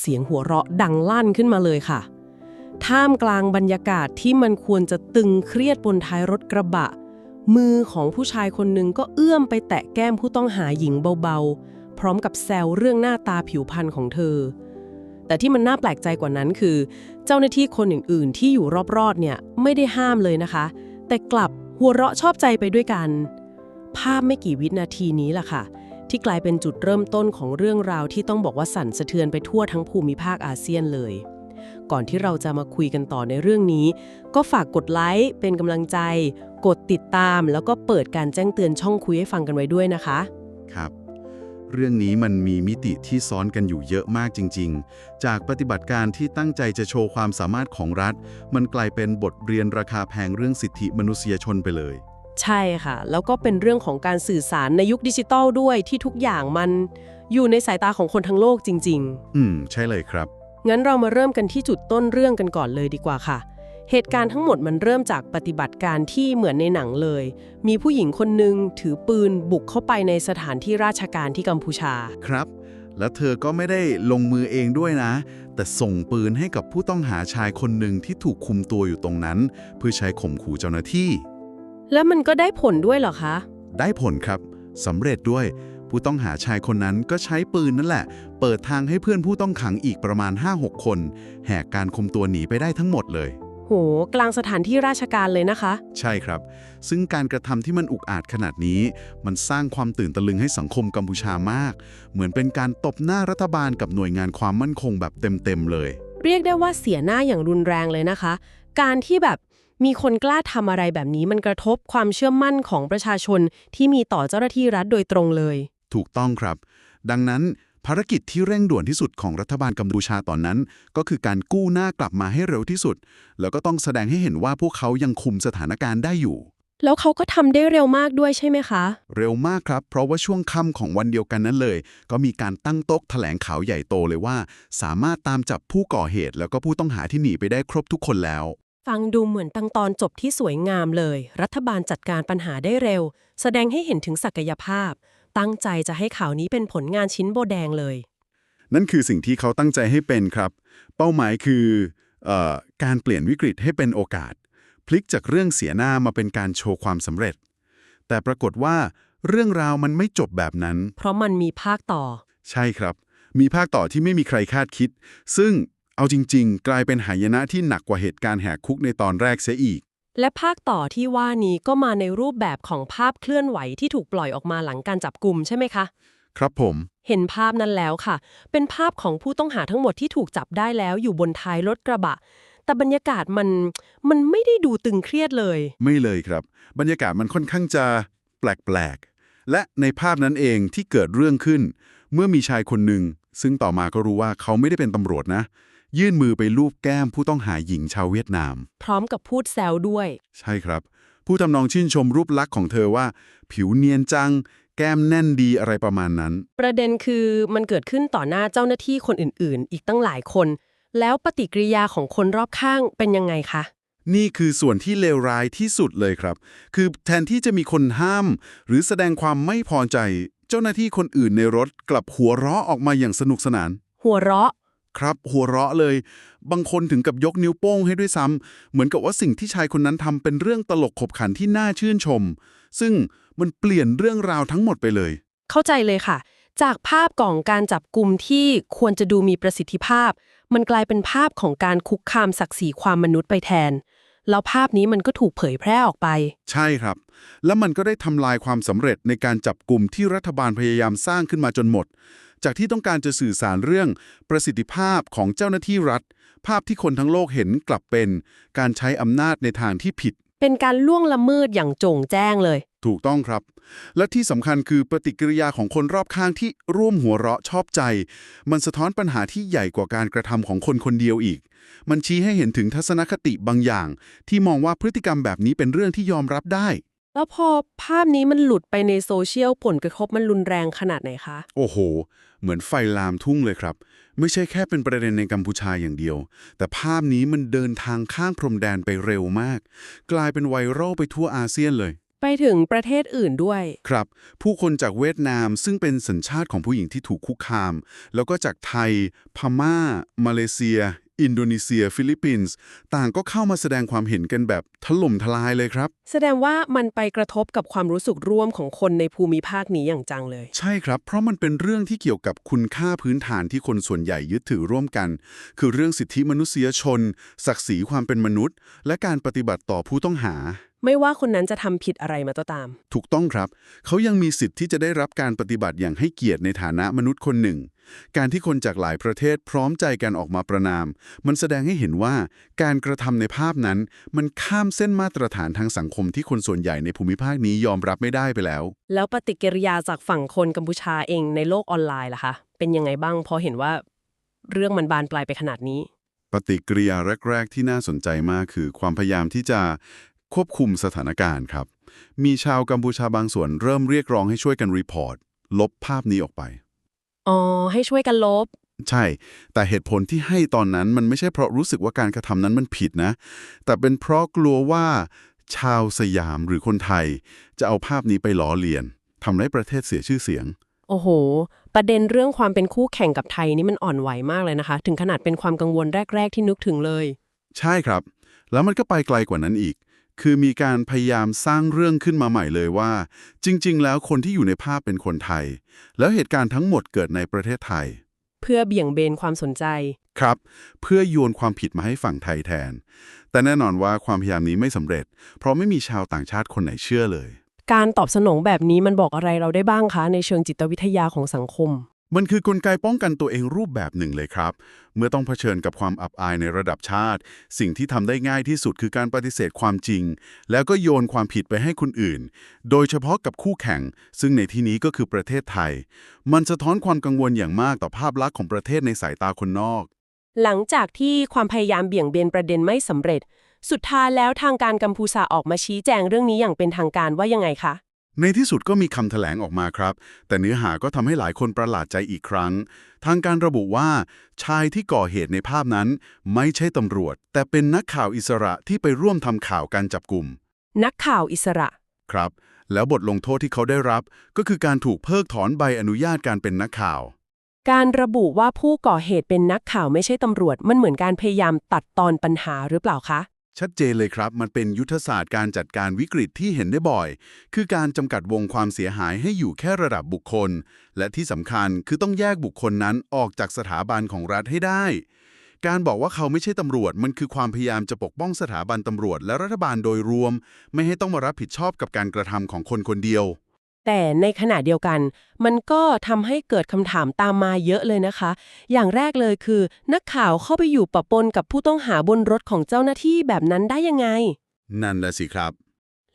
เสียงหัวเราะดังลั่นขึ้นมาเลยค่ะ ท่ามกลางบรรยากาศที่มันควรจะตึงเครียดบนท้ายรถกระบะ มือของผู้ชายคนหนึ่งก็เอื้อมไปแตะแก้มผู้ต้องหาหญิงเบาๆ พร้อมกับแซวเรื่องหน้าตาผิวพรรณของเธอ แต่ที่มันน่าแปลกใจกว่านั้นคือ เจ้าหน้าที่คนอื่นๆ ที่อยู่รอบๆเนี่ยไม่ได้ห้ามเลยนะคะ แต่กลับหัวเราะชอบใจไปด้วยกัน ภาพไม่กี่วินาทีนี้แหละค่ะ ที่กลายเป็นจุดเริ่มต้นของเรื่องราวที่ต้องบอกว่าสั่นสะเทือนไปทั่วทั้งภูมิภาคอาเซียนเลย ก่อนที่เราจะมาคุยกันต่อในเรื่องนี้ ก็ฝากกดไลค์เป็นกำลังใจ กดติดตาม แล้วก็เปิดการแจ้งเตือนช่องคุยให้ฟังกันไว้ด้วยนะคะ ครับ เรื่องนี้มันมีมิติที่ซ้อนกันอยู่เยอะมากจริง ๆ จากปฏิบัติการที่ตั้งใจจะโชว์ความสามารถของรัฐ มันกลายเป็นบทเรียนราคาแพงเรื่องสิทธิมนุษยชนไปเลย ใช่ค่ะ แล้วก็เป็นเรื่องของการสื่อสารในยุคดิจิทัลด้วยที่ทุกอย่างมันอยู่ในสายตาของคนทั้งโลกจริงๆอืม ใช่เลยครับงั้นเรามาเริ่มกันที่จุดต้นเรื่องกันก่อนเลยดีกว่าค่ะ เหตุการณ์ทั้งหมดมันเริ่มจากปฏิบัติการที่เหมือนในหนังเลย มีผู้หญิงคนหนึ่งถือปืนบุกเข้าไปในสถานที่ราชการที่กัมพูชา ครับ แล้วเธอก็ไม่ได้ลงมือเองด้วยนะ แต่ส่งปืนให้กับผู้ต้องหาชายคนหนึ่งที่ถูกคุมตัวอยู่ตรงนั้น เพื่อใช้ข่มขู่เจ้าหน้าที่ แล้วมันก็ได้ผลด้วยเหรอคะ ได้ผลครับสำเร็จด้วย ผู้ต้องหาชายคนนั้นก็ใช้ปืนนั่นแหละ เปิดทางให้เพื่อนผู้ต้องขังอีกประมาณ 5-6 คน แหกการคุมตัวหนีไปได้ทั้งหมดเลย โห กลางสถานที่ราชการเลยนะคะ ใช่ครับ ซึ่งการกระทำที่มันอุกอาจขนาดนี้ มันสร้างความตื่นตะลึงให้สังคมกัมพูชามาก เหมือนเป็นการตบหน้ารัฐบาลกับหน่วยงานความมั่นคงแบบเต็มๆเลย เรียกได้ว่าเสียหน้าอย่างรุนแรงเลยนะคะ การที่แบบ มีคนกล้าทำอะไรแบบนี้มันกระทบความเชื่อมั่นของประชาชนที่มีต่อเจ้าหน้าที่รัฐโดยตรงเลย ถูกต้องครับ ดังนั้นภารกิจที่เร่งด่วนที่สุดของรัฐบาลกัมพูชาตอนนั้น ก็คือการกู้หน้ากลับมาให้เร็วที่สุด แล้วก็ต้องแสดงให้เห็นว่าพวกเขายังคุมสถานการณ์ได้อยู่ แล้วเขาก็ทำได้เร็วมากด้วยใช่ไหมคะ เร็วมากครับ เพราะว่าช่วงค่ำของวันเดียวกันนั้นเลย ก็มีการตั้งโต๊ะแถลงข่าวใหญ่โตเลยว่า สามารถตามจับผู้ก่อเหตุ แล้วก็ผู้ต้องหาที่หนีไปได้ครบทุกคนแล้ว ฟังดูเหมือนตั้งตอนจบที่สวยงามเลย รัฐบาลจัดการปัญหาได้เร็ว แสดงให้เห็นถึงศักยภาพ ตั้งใจจะให้ข่าวนี้เป็นผลงานชิ้นโบแดงเลย นั่นคือสิ่งที่เขาตั้งใจให้เป็นครับ เป้าหมายคือเออการเปลี่ยนวิกฤตให้เป็นโอกาส พลิกจากเรื่องเสียหน้ามาเป็นการโชว์ความสำเร็จ แต่ปรากฏว่าเรื่องราวมันไม่จบแบบนั้น เพราะมันมีภาคต่อ ใช่ครับ มีภาคต่อที่ไม่มีใครคาดคิด ซึ่ง เอาจริง ๆ กลายเป็นหายนะที่หนักกว่าเหตุการณ์แหกคุกในตอนแรกเสียอีก และภาคต่อที่ว่านี้ก็มาในรูปแบบของภาพเคลื่อนไหวที่ถูกปล่อยออกมาหลังการจับกลุ่มใช่ไหมคะ ครับผม เห็นภาพนั้นแล้วค่ะ เป็นภาพของผู้ต้องหาทั้งหมดที่ถูกจับได้แล้วอยู่บนท้ายรถกระบะ แต่บรรยากาศมันมันไม่ได้ดูตึงเครียดเลย ไม่เลยครับ บรรยากาศมันค่อนข้างจะแปลกๆ และในภาพนั้นเองที่เกิดเรื่องขึ้น เมื่อมีชายคนหนึ่งซึ่งต่อมาก็รู้ว่าเขาไม่ได้เป็นตำรวจนะ ยื่นมือไปลูบแก้มผู้ต้องหาหญิงชาวเวียดนาม พร้อมกับพูดแซวด้วย ใช่ครับ ผู้ทำนองชื่นชมรูปลักษณ์ของเธอว่า ผิวเนียนจัง แก้มแน่นดีอะไรประมาณนั้น ประเด็นคือมันเกิดขึ้นต่อหน้าเจ้าหน้าที่คนอื่นๆ อีกตั้งหลายคน แล้วปฏิกิริยาของคนรอบข้างเป็นยังไงคะนี่คือส่วนที่เลวร้ายที่สุดเลยครับ คือแทนที่จะมีคนห้าม หรือแสดงความไม่พอใจ เจ้าหน้าที่คนอื่นในรถกลับหัวเราะออกมาอย่างสนุกสนาน หัวเราะ ครับ หัวเราะเลย บางคนถึงกับยกนิ้วโป้งให้ด้วยซ้ำเหมือนกับว่าสิ่งที่ชายคนนั้นทำเป็นเรื่องตลกขบขันที่น่าชื่นชม ซึ่งมันเปลี่ยนเรื่องราวทั้งหมดไปเลย เข้าใจเลยค่ะ จากภาพกล่องการจับกลุ่มที่ควรจะดูมีประสิทธิภาพ มันกลายเป็นภาพของการคุกคามศักดิ์ศรีความมนุษย์ไปแทน แล้วภาพนี้มันก็ถูกเผยแพร่ออกไป ใช่ครับ แล้วมันก็ได้ทำลายความสำเร็จในการจับกลุ่มที่รัฐบาลพยายามสร้างขึ้นมาจนหมด จากที่ต้องการจะสื่อสารเรื่องประสิทธิภาพของเจ้าหน้าที่รัฐ ภาพที่คนทั้งโลกเห็นกลับเป็น การใช้อำนาจในทางที่ผิด เป็นการล่วงละเมิดอย่างโจ่งแจ้งเลย ถูกต้องครับ และที่สำคัญคือปฏิกิริยาของคนรอบข้างที่ร่วมหัวเราะชอบใจ มันสะท้อนปัญหาที่ใหญ่กว่าการกระทำของคนคนเดียวอีก มันชี้ให้เห็นถึงทัศนคติบางอย่าง ที่มองว่าพฤติกรรมแบบนี้เป็นเรื่องที่ยอมรับได้ แล้วพอภาพนี้มันหลุดไปในโซเชียลผลกระทบมันรุนแรงขนาดไหนคะ โอ้โห เหมือนไฟลามทุ่งเลยครับ ไม่ใช่แค่เป็นประเด็นในกัมพูชาอย่างเดียว แต่ภาพนี้มันเดินทางข้างพรมแดนไปเร็วมาก กลายเป็นไวรัลไปทั่วอาเซียนเลย ไปถึงประเทศอื่นด้วย ครับ ผู้คนจากเวียดนามซึ่งเป็นสัญชาติของผู้หญิงที่ถูกคุกคาม แล้วก็จากไทย พม่า มาเลเซีย อินโดนีเซีย ฟิลิปปินส์ ต่างก็เข้ามาแสดงความเห็นกันแบบถล่มทลายเลยครับ แสดงว่ามันไปกระทบกับความรู้สึกร่วมของคนในภูมิภาคนี้อย่างจังเลย ใช่ครับ เพราะมันเป็นเรื่องที่เกี่ยวกับคุณค่าพื้นฐานที่คนส่วนใหญ่ยึดถือร่วมกัน คือเรื่องสิทธิมนุษยชน ศักดิ์ศรีความเป็นมนุษย์ และการปฏิบัติต่อผู้ต้องหา ไม่ว่าคนนั้นจะทำผิดอะไรมาก็ตาม ถูกต้องครับ เขายังมีสิทธิ์ที่จะได้รับการปฏิบัติอย่างให้เกียรติในฐานะมนุษย์คนหนึ่ง การที่คนจากหลายประเทศพร้อมใจกันออกมาประนาม มันแสดงให้เห็นว่าการกระทำในภาพนั้น มันข้ามเส้นมาตรฐานทางสังคมที่คนส่วนใหญ่ในภูมิภาคนี้ยอมรับไม่ได้ไปแล้ว แล้วปฏิกิริยาจากฝั่งคนกัมพูชาเองในโลกออนไลน์ล่ะคะเป็นยังไงบ้างพอเห็นว่าเรื่องมันบานปลายไปขนาดนี้ ปฏิกิริยาแรก ๆ ที่น่าสนใจมากคือ ความพยายามที่จะควบคุมสถานการณ์ครับ มีชาวกัมพูชาบางส่วนเริ่มเรียกร้องให้ช่วยกันรีพอร์ต ลบภาพนี้ออกไป อ๋อ ให้ช่วยกันลบ ใช่ แต่เหตุผลที่ให้ตอนนั้นมันไม่ใช่เพราะรู้สึกว่าการกระทำนั้นมันผิดนะ แต่เป็นเพราะกลัวว่าชาวสยามหรือคนไทย จะเอาภาพนี้ไปล้อเลียนทำให้ประเทศเสียชื่อเสียง โอ้โห ประเด็นเรื่องความเป็นคู่แข่งกับไทยนี่มันอ่อนไหวมากเลยนะคะ ถึงขนาดเป็นความกังวลแรก ๆ ที่นึกถึงเลย ใช่ครับ แล้วมันก็ไปไกลกว่านั้นอีก คือมีการพยายามสร้างเรื่องขึ้นมาใหม่เลยว่า จริง ๆ แล้วคนที่อยู่ในภาพเป็นคนไทย แล้วเหตุการณ์ทั้งหมดเกิดในประเทศไทย เพื่อเบี่ยงเบนความสนใจ ครับ เพื่อโยนความผิดมาให้ฝั่งไทยแทน แต่แน่นอนว่าความพยายามนี้ไม่สำเร็จ เพราะไม่มีชาวต่างชาติคนไหนเชื่อเลย การตอบสนองแบบนี้มันบอกอะไรเราได้บ้างคะในเชิงจิตวิทยาของสังคม มันคือกลไกป้องกันตัวเองรูปแบบหนึ่งเลยครับ เมื่อต้องเผชิญกับความอับอายในระดับชาติ สิ่งที่ทำได้ง่ายที่สุดคือการปฏิเสธความจริง แล้วก็โยนความผิดไปให้คนอื่น โดยเฉพาะกับคู่แข่ง ซึ่งในที่นี้ก็คือประเทศไทย มันสะท้อนความกังวลอย่างมากต่อภาพลักษณ์ของประเทศในสายตาคนนอก หลังจากที่ความพยายามเบี่ยงเบนประเด็นไม่สำเร็จ สุดท้ายแล้วทางการกัมพูชาออกมาชี้แจงเรื่องนี้อย่างเป็นทางการว่ายังไงคะ ในที่สุดก็มีคำแถลงออกมาครับ แต่เนื้อหาก็ทำให้หลายคนประหลาดใจอีกครั้ง ทางการระบุว่า ชายที่ก่อเหตุในภาพนั้น ไม่ใช่ตำรวจ แต่เป็นนักข่าวอิสระที่ไปร่วมทำข่าวการจับกลุ่ม นักข่าวอิสระ ครับ แล้วบทลงโทษที่เขาได้รับ ก็คือการถูกเพิกถอนใบอนุญาตการเป็นนักข่าว การระบุว่าผู้ก่อเหตุเป็นนักข่าวไม่ใช่ตำรวจ มันเหมือนการพยายามตัดตอนปัญหาหรือเปล่าคะ ชัดเจนเลยครับ มันเป็นยุทธศาสตร์การจัดการวิกฤตที่เห็นได้บ่อย คือการจำกัดวงความเสียหายให้อยู่แค่ระดับบุคคล และที่สำคัญคือต้องแยกบุคคลนั้นออกจากสถาบันของรัฐให้ได้ การบอกว่าเขาไม่ใช่ตำรวจ มันคือความพยายามจะปกป้องสถาบันตำรวจ และรัฐบาลโดยรวม ไม่ให้ต้องมารับผิดชอบกับการกระทำของคนคนเดียว แต่ในขณะเดียวกัน มันก็ทำให้เกิดคำถามตามมาเยอะเลยนะคะ อย่างแรกเลยคือ นักข่าวเข้าไปอยู่ปะปนกับผู้ต้องหาบนรถของเจ้าหน้าที่แบบนั้นได้ยังไง นั่นแหละสิครับ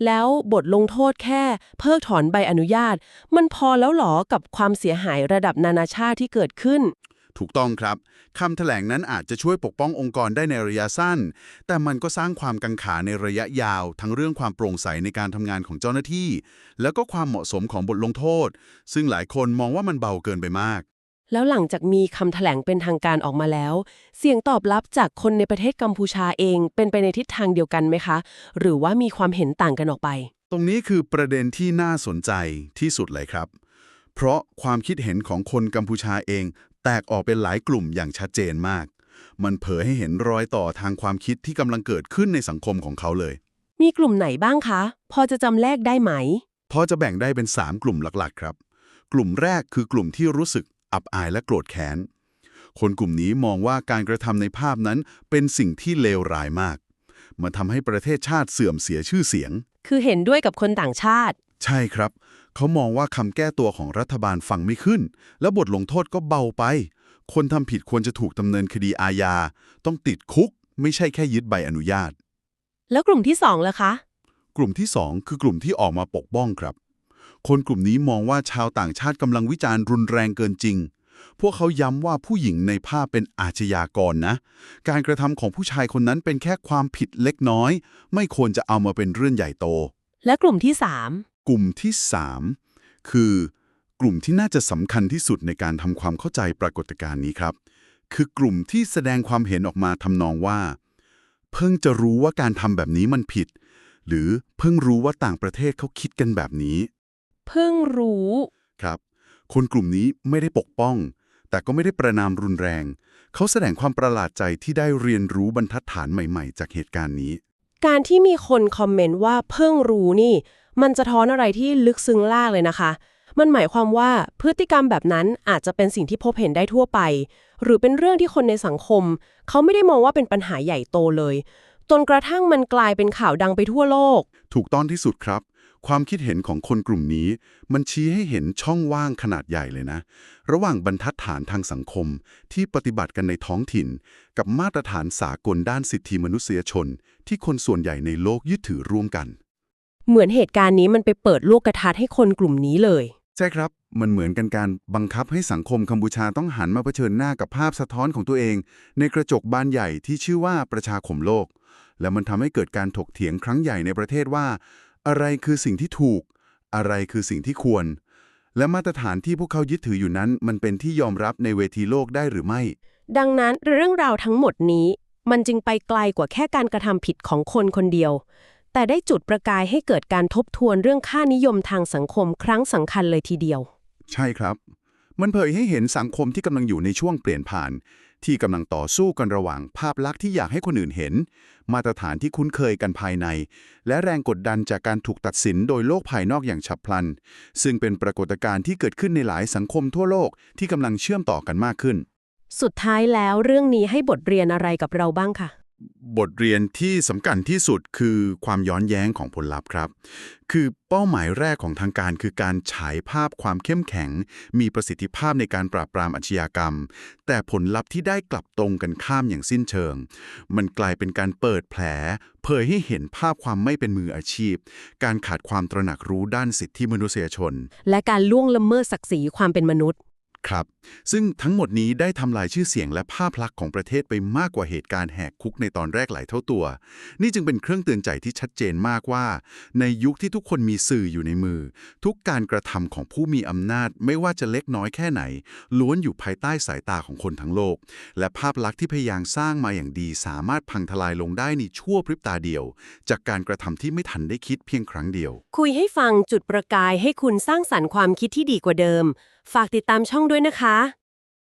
แล้วบทลงโทษแค่ เพิกถอนใบอนุญาต มันพอแล้วหรอกับความเสียหายระดับนานาชาติที่เกิดขึ้น ถูกต้องครับคำแถลงนั้นอาจจะช่วยปกป้ององค์กรได้ในระยะสั้น แต่มันก็สร้างความกังขาในระยะยาว ทั้งเรื่องความโปร่งใสในการทำงานของเจ้าหน้าที่ แล้วก็ความเหมาะสมของบทลงโทษ ซึ่งหลายคนมองว่ามันเบาเกินไปมาก แล้วหลังจากมีคำแถลงเป็นทางการออกมาแล้ว เสียงตอบรับจากคนในประเทศกัมพูชาเองเป็นไปในทิศทางเดียวกันไหมคะ หรือว่ามีความเห็นต่างกันออกไป ตรงนี้คือประเด็นที่น่าสนใจที่สุดเลยครับเพราะความคิดเห็นของคนกัมพูชาเอง แตกออกเป็นหลายกลุ่มอย่างชัดเจนมาก มันเผยให้เห็นรอยต่อทางความคิดที่กำลังเกิดขึ้นในสังคมของเขาเลย มีกลุ่มไหนบ้างคะ พอจะจำแลกได้ไหม พอจะแบ่งได้เป็น 3 กลุ่มหลักๆ ครับ กลุ่มแรกคือกลุ่มที่รู้สึกอับอายและโกรธแค้น คนกลุ่มนี้มองว่าการกระทำในภาพนั้นเป็นสิ่งที่เลวร้ายมาก มันทำให้ประเทศชาติเสื่อมเสียชื่อเสียง คือเห็นด้วยกับคนต่างชาติ ใช่ครับ เขามองว่าคำแก้ตัวของรัฐบาลฟังไม่ขึ้น แล้วบทลงโทษก็เบาไป คนทำผิดควรจะถูกดำเนินคดีอาญา ต้องติดคุก ไม่ใช่แค่ยึดใบอนุญาต แล้วกลุ่มที่สองล่ะคะ กลุ่มที่2คือกลุ่มที่ออกมาปกป้องครับ คนกลุ่มนี้มองว่าชาวต่างชาติกำลังวิจารณ์รุนแรงเกินจริง พวกเขาย้ำว่าผู้หญิงในภาพเป็นอาชญากรนะ การกระทำของผู้ชายคนนั้นเป็นแค่ความผิดเล็กน้อย ไม่ควรจะเอามาเป็นเรื่องใหญ่โต และกลุ่มที่สาม กลุ่มที่ 3 คือกลุ่มที่น่าจะสำคัญที่สุดในการทำความเข้าใจปรากฏการณ์นี้ครับ คือกลุ่มที่แสดงความเห็นออกมาทำนองว่า เพิ่งจะรู้ว่าการทำแบบนี้มันผิด หรือเพิ่งรู้ว่าต่างประเทศเขาคิดกันแบบนี้ เพิ่งรู้ครับ คนกลุ่มนี้ไม่ได้ปกป้อง แต่ก็ไม่ได้ประนามรุนแรง เขาแสดงความประหลาดใจที่ได้เรียนรู้บรรทัดฐานใหม่ ๆ จากเหตุการณ์นี้ การที่มีคนคอมเมนต์ว่าเพิ่งรู้นี่ มันจะท้อนอะไรที่ลึกซึ้งลากเลยนะคะ มันหมายความว่าพฤติกรรมแบบนั้นอาจจะเป็นสิ่งที่พบเห็นได้ทั่วไป หรือเป็นเรื่องที่คนในสังคม เขาไม่ได้มองว่าเป็นปัญหาใหญ่โตเลยจนกระทั่งมันกลายเป็นข่าวดังไปทั่วโลก ถูกต้องที่สุดครับ ความคิดเห็นของคนกลุ่มนี้ มันชี้ให้เห็นช่องว่างขนาดใหญ่เลยนะ ระหว่างบรรทัดฐานทางสังคมที่ปฏิบัติกันในท้องถิ่น กับมาตรฐานสากลด้านสิทธิมนุษยชน ที่คนส่วนใหญ่ในโลกยึดถือร่วมกัน เหมือนเหตุการณ์นี้มันไปเปิดโลกทัศน์ให้คนกลุ่มนี้เลย ใช่ครับ มันเหมือนกันการบังคับให้สังคมกัมพูชาต้องหันมาเผชิญหน้ากับภาพสะท้อนของตัวเอง ในกระจกบานใหญ่ที่ชื่อว่าประชาคมโลก และมันทำให้เกิดการถกเถียงครั้งใหญ่ในประเทศว่า อะไรคือสิ่งที่ถูก อะไรคือสิ่งที่ควร และมาตรฐานที่พวกเขายึดถืออยู่นั้น มันเป็นที่ยอมรับในเวทีโลกได้หรือไม่ ดังนั้นเรื่องราวทั้งหมดนี้ มันจึงไปไกลกว่าแค่การกระทำผิดของคนคนเดียว แต่ได้จุดประกายให้เกิดการทบทวนเรื่องค่านิยมทางสังคมครั้งสำคัญเลยทีเดียว ใช่ครับ มันเผยให้เห็นสังคมที่กำลังอยู่ในช่วงเปลี่ยนผ่าน ที่กำลังต่อสู้กันระหว่างภาพลักษณ์ที่อยากให้คนอื่นเห็น มาตรฐานที่คุ้นเคยกันภายใน และแรงกดดันจากการถูกตัดสินโดยโลกภายนอกอย่างฉับพลัน ซึ่งเป็นปรากฏการณ์ที่เกิดขึ้นในหลายสังคมทั่วโลกที่กำลังเชื่อมต่อกันมากขึ้น สุดท้ายแล้วเรื่องนี้ให้บทเรียนอะไรกับเราบ้างค่ะ บทเรียนที่สำคัญที่สุดคือความย้อนแย้งของผลลัพธ์ครับ คือเป้าหมายแรกของทางการคือการฉายภาพความเข้มแข็ง มีประสิทธิภาพในการปราบปรามอาชญากรรม แต่ผลลัพธ์ที่ได้กลับตรงกันข้ามอย่างสิ้นเชิง มันกลายเป็นการเปิดแผล เผยให้เห็นภาพความไม่เป็นมืออาชีพ การขาดความตระหนักรู้ด้านสิทธิมนุษยชน และการล่วงละเมิดศักดิ์ศรีความเป็นมนุษย์ ครับ ซึ่งทั้งหมดนี้ได้ทำลายชื่อเสียงและภาพลักษณ์ของประเทศไปมากกว่าเหตุการณ์แหกคุกในตอนแรกหลายเท่าตัว นี่จึงเป็นเครื่องเตือนใจที่ชัดเจนมากว่า ในยุคที่ทุกคนมีสื่ออยู่ในมือ ทุกการกระทำของผู้มีอำนาจ ไม่ว่าจะเล็กน้อยแค่ไหน ล้วนอยู่ภายใต้สายตาของคนทั้งโลก และภาพลักษณ์ที่พยายามสร้างมาอย่างดี สามารถพังทลายลงได้ในชั่วพริบตาเดียว จากการกระทำที่ไม่ทันได้คิดเพียงครั้งเดียว คุยให้ฟังจุดประกายให้คุณสร้างสรรค์ความคิดที่ดีกว่าเดิม ฝากติดตามช่องด้วยนะคะ